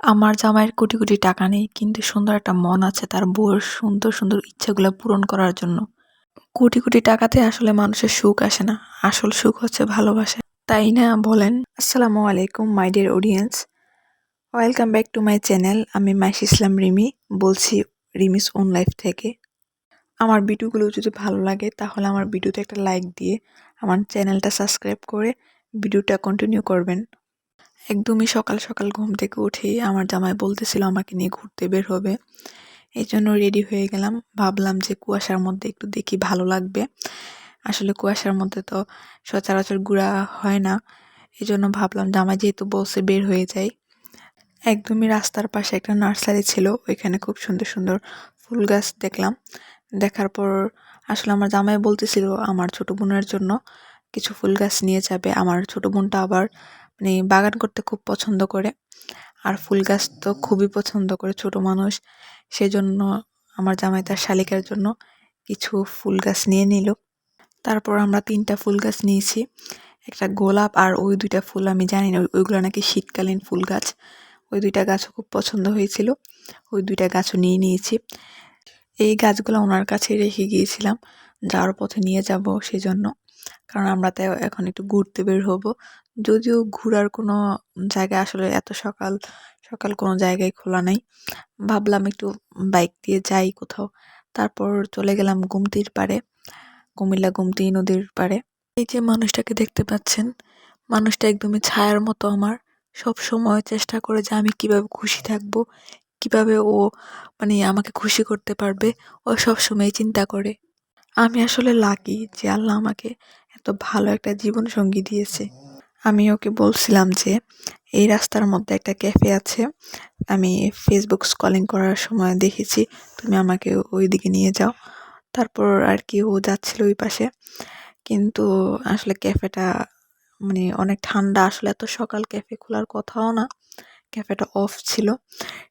আমার জামাইয়ের কোটি কোটি টাকা নেই, কিন্তু সুন্দর একটা মন আছে তার বউয়ের সুন্দর সুন্দর ইচ্ছাগুলো পূরণ করার জন্য। কোটি কোটি টাকাতে আসলে মানুষের সুখ আসে না, আসল সুখ হচ্ছে ভালোবাসা। তাই না? বলেন। আসসালামু আলাইকুম, my dear audience. Welcome back to my channel, আমি মাইশ ইসলাম রিমি, বলছি রিমিস ওন লাইফ থেকে। আমার ভিডিওগুলো যদি ভালো লাগে, তাহলে আমার ভিডিওতে একটা লাইক দিয়ে আমার চ্যানেলটা সাবস্ক্রাইব করে ভিডিওটা কন্টিনিউ করবেন। একদমই সকাল সকাল ঘুম থেকে উঠেই আমার জামাই বলতেছিল আমাকে নিয়ে ঘুরতে বের হবে। এই জন্য রেডি হয়ে গেলাম। ভাবলাম যে কুয়াশার মধ্যে একটু দেখি ভালো লাগবে। আসলে কুয়াশার মধ্যে তো সচরাচর ঘোরা হয় না। এই জন্য ভাবলাম জামাই যেহেতু বলছে বের হয়ে যাই একদমই রাস্তার পাশে একটা নার্সারি ছিল। ওইখানে খুব সুন্দর সুন্দর ফুল গাছ দেখলাম। দেখার পর আসলে আমার জামাই বলতেছিল, আমার ছোট বোনের জন্য কিছু ফুল গাছ নিয়ে যাবে। আমার ছোট বোনটা আবার মানে বাগান করতে খুব পছন্দ করে। আর ফুল গাছ তো খুবই পছন্দ করে ছোট মানুষ। সেজন্য আমার জামাই তার শালিকার জন্য কিছু ফুল গাছ নিয়ে নিল। তারপর আমরা তিনটা ফুল গাছ নিয়েছি। একটা গোলাপ আর ওই দুইটা ফুল আমি জানি না, ওইগুলো নাকি শীতকালীন ফুল গাছ। ওই দুইটা গাছও খুব পছন্দ হয়েছিল। ওই দুইটা গাছও নিয়ে নিয়েছি। এই গাছগুলো ওনার কাছে রেখে গিয়েছিলাম। যাওয়ার পথে নিয়ে যাব সেজন্য। কারণ আমরা তো এখন একটু ঘুরতে বের হব। যদিও ঘোরার কোনো জায়গা আসলে এত সকাল সকাল কোনো জায়গায় খোলা নাই। ভাবলাম একটু বাইক দিয়ে যাই কোথাও। তারপর চলে গেলাম গুমতির পাড়ে, কুমিল্লা গুমতি নদীর পাড়ে। এই যে মানুষটাকে দেখতে পাচ্ছেন, মানুষটা একদমই ছায়ার মতো আমার। সব সময় চেষ্টা করে যে আমি কীভাবে খুশি থাকব, কীভাবে ও মানে আমাকে খুশি করতে পারবে, ও সব সময় চিন্তা করে। আমি আসলে লাকি যে আল্লাহ আমাকে এত ভালো একটা জীবন সঙ্গী দিয়েছে। আমি ওকে বলছিলাম যে, এই রাস্তার মধ্যে একটা ক্যাফে আছে। আমি ফেসবুক স্কলিং করার সময় দেখেছি। তুমি আমাকে ওই দিকে নিয়ে যাও। তারপর আর কি ও যাচ্ছিল ওই পাশে। কিন্তু আসলে ক্যাফেটা মানে অনেক ঠান্ডা। আসলে এত সকাল ক্যাফে খোলার কথাও না। ক্যাফেটা অফ ছিল।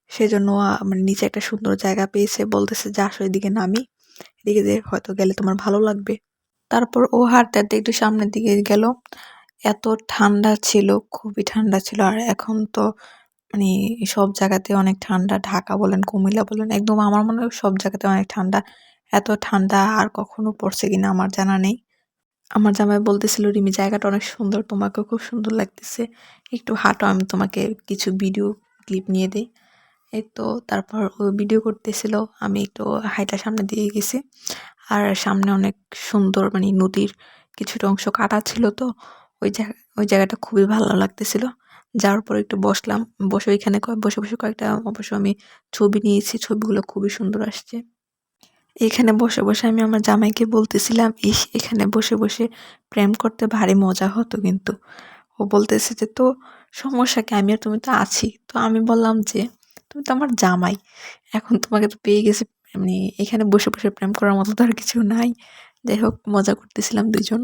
সেজন্য মানে নিচে একটা সুন্দর জায়গা পেয়েছে। বলতেছে যে আসো এদিকে নামি। এদিকে যে হয়তো গেলে তোমার ভালো লাগবে। তারপর ও হাঁটতে হাঁটতে একটু সামনের দিকে গেল। এত ঠান্ডা ছিল, খুবই ঠান্ডা ছিল। আর এখন তো মানে সব জায়গাতে অনেক ঠান্ডা, ঢাকা বলেন, কুমিল্লা বলেন, একদম আমার মনে হয় সব জায়গাতে অনেক ঠান্ডা। এত ঠান্ডা আর কখনো পড়ছে কিনা আমার জানা নেই। আমার জামাই বলতেছিল, রিমি, জায়গাটা অনেক সুন্দর, তোমাকেও খুব সুন্দর লাগতেছে। একটু হাঁটো, আমি তোমাকে কিছু ভিডিও ক্লিপ নিয়ে দিই। এই তো তারপর ও ভিডিও করতেছিল, আমি একটু হাইটা সামনে দিয়ে গেছি। আর সামনে অনেক সুন্দর মানে নদীর কিছুটা অংশ কাটা ছিল তো, ওই জায়গা, ওই জায়গাটা খুবই ভালো লাগতেছিল। যাওয়ার পর একটু বসলাম, বসে ওইখানে বসে বসে কয়েকটা অবশ্য আমি ছবি নিয়েছি, ছবিগুলো খুবই সুন্দর আসছে। এখানে বসে বসে আমি আমার জামাইকে বলতেছিলাম, ইস, এখানে বসে বসে প্রেম করতে ভারী মজা হতো কিন্তু। ও বলতেছে যে, তো সমস্যা কি? আমি আর তুমি তো আছি। তো আমি বললাম যে তুমি তো আমার জামাই। এখন তোমাকে তো পেয়ে গেছে, এমনি এখানে বসে বসে প্রেম করার মতো তো আর কিছু নাই। যাই হোক, মজা করতেছিলাম দুজন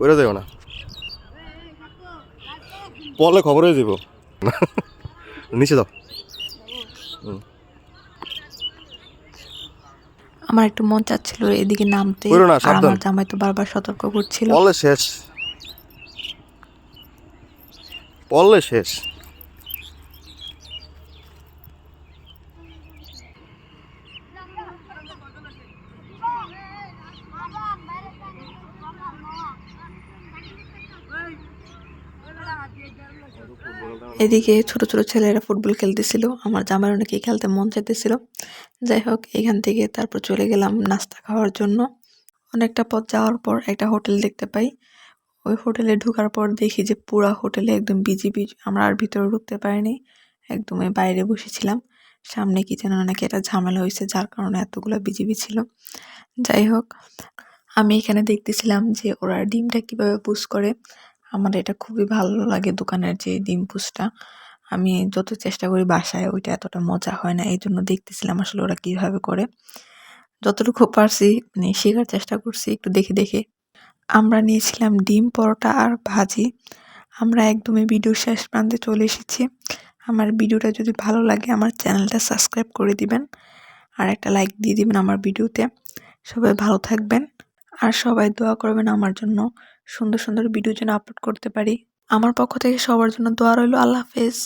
ওইটা দেবো না। পড়লে খবর হয়ে যাব নিচে দাও আমার একটু মন চাচ্ছিল এদিকে নামতে। আর আমার জামাই তো বারবার সতর্ক করছিল। বলে শেষ। বলে শেষ। এদিকে ছোট ছোট ছেলেরা ফুটবল খেলতেছিল, আমার জামাই অনেকে খেলতে মন চাইতেছিল। যাই হোক, এখান থেকে তারপর চলে গেলাম নাস্তা খাওয়ার জন্য। অনেকটা পথ যাওয়ার পর একটা হোটেল দেখতে পাই। ওই হোটেলে ঢোকার পর দেখি যে পুরা হোটেলে একদম বিজি বিজি আমরা আর ভিতরে ঢুকতে পারিনি। একদমই বাইরে বসেছিলাম। সামনে কি যেন নাকি একটা ঝামেলা হয়েছে, যার কারণে এতগুলো বিজিবি ছিল। যাই হোক, আমি এখানে দেখতেছিলাম যে ওরা ডিমটা কীভাবে পুষ করে। আমার এটা খুবই ভালো লাগে দোকানের যে ডিম পুষটা আমি যত চেষ্টা করি বাসায় ওইটা এতটা মজা হয় না এই জন্য দেখতেছিলাম আসলে ওরা কীভাবে করে। যতটুকু পারছি মানে শেখার চেষ্টা করছি একটু দেখে দেখে। আমরা নিয়েছিলাম ডিম পরোটা আর ভাজি। আমরা একদমই ভিডিও শেষ প্রান্তে চলে এসেছি। আমার ভিডিওটা যদি ভালো লাগে আমার চ্যানেলটা সাবস্ক্রাইব করে দিবেন আর একটা লাইক দিয়ে দিবেন আমার ভিডিওতে। সবাই ভালো থাকবেন আর সবাই দোয়া করবেন আমার জন্য। সুন্দর সুন্দর ভিডিও যেন আপলোড করতে পারি। আমার পক্ষ থেকে সবার জন্য দোয়া রইল, আল্লাহ হাফেজ।